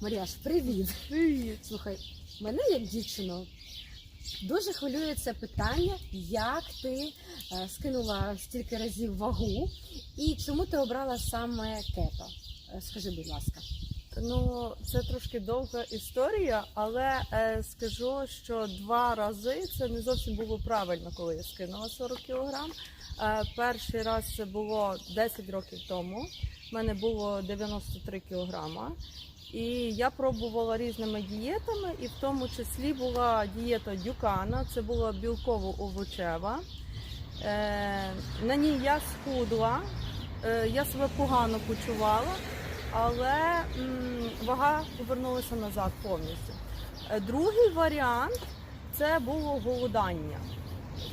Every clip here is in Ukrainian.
Маріаш, привіт! Привіт. Слухай, мене як дівчину дуже хвилює це питання, як ти е, скинула стільки разів вагу і чому ти обрала саме кето? Е, Скажи, будь ласка. Ну, це трошки довга історія, але е, скажу, що два рази це не зовсім було правильно, коли я скинула 40 кілограм. Е, перший раз це було 10 років тому. У мене було 93 кілограма. І я пробувала різними дієтами, і в тому числі була дієта Дюкана, це була білково-овочева. Е, на ній я схудла, е, я себе погано почувала, але вага повернулася назад повністю. Е, Другий варіант це було голодання.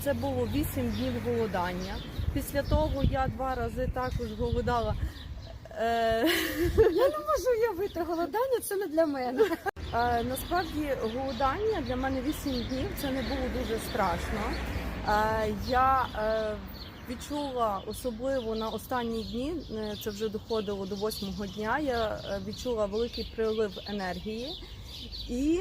Це було 8 днів голодання. Після того я два рази також голодала. Е, Я не можу уявити, голодання це не для мене. Е, насправді голодання для мене 8 днів це не було дуже страшно. Я відчула особливо на останні дні, е, це вже доходило до восьмого дня. Я е, відчула великий прилив енергії. І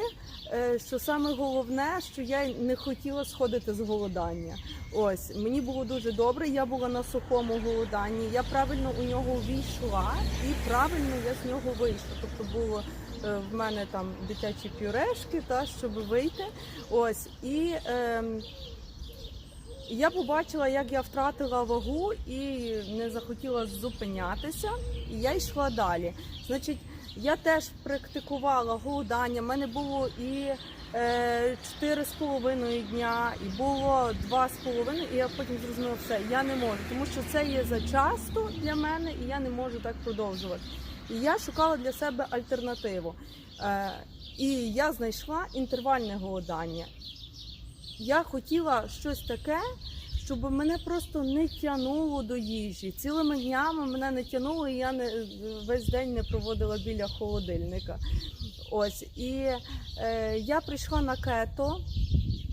е, що саме головне, що я не хотіла сходити з голодання. Ось мені було дуже добре. Я була на сухому голоданні. Я правильно у нього увійшла, і правильно я з нього вийшла. Тобто було е, в мене там дитячі пюрешки, та щоб вийти. Ось і. Я побачила, як я втратила вагу і не захотіла зупинятися, і я йшла далі. Значить, я теж практикувала голодання. У мене було і е, 4,5 дня, і було 2,5, і я потім зрозуміла все, я не можу, тому що це є зачасто для мене, і я не можу так продовжувати. І я шукала для себе альтернативу. Е, і я знайшла інтервальне голодання. Я хотіла щось таке, щоб мене просто не тягнуло до їжі. Цілими днями мене не тягнуло, і я не весь день не проводила біля холодильника. Ось і е, я прийшла на кето.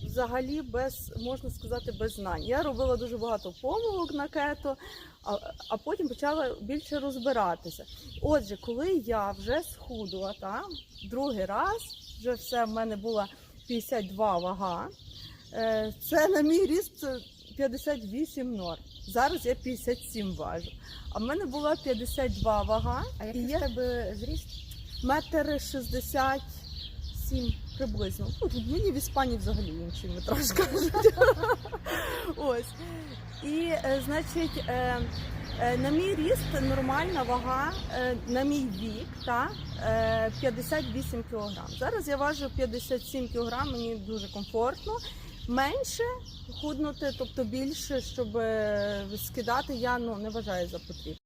Взагалі, без можна сказати, без знань. Я робила дуже багато помилок на кето, а, а потім почала більше розбиратися. Отже, коли я вже схудла, та, другий раз, вже все в мене була 52 вага. Е, Це на мій ріст це 58 норм. Зараз я 57 важу. А в мене була 52 вага. А який я в тебе зріст? метр 67 приблизно. Ну, мені в Іспанії взагалі інший метраж кажуть. Ось. І, е, значить, е, на мій ріст нормальна вага, на мій вік, та, е, 58 кг. Зараз я важу 57 кг, мені дуже комфортно. Менше худнути, тобто більше, щоб е, скидати, я ну, не вважаю за потрібне.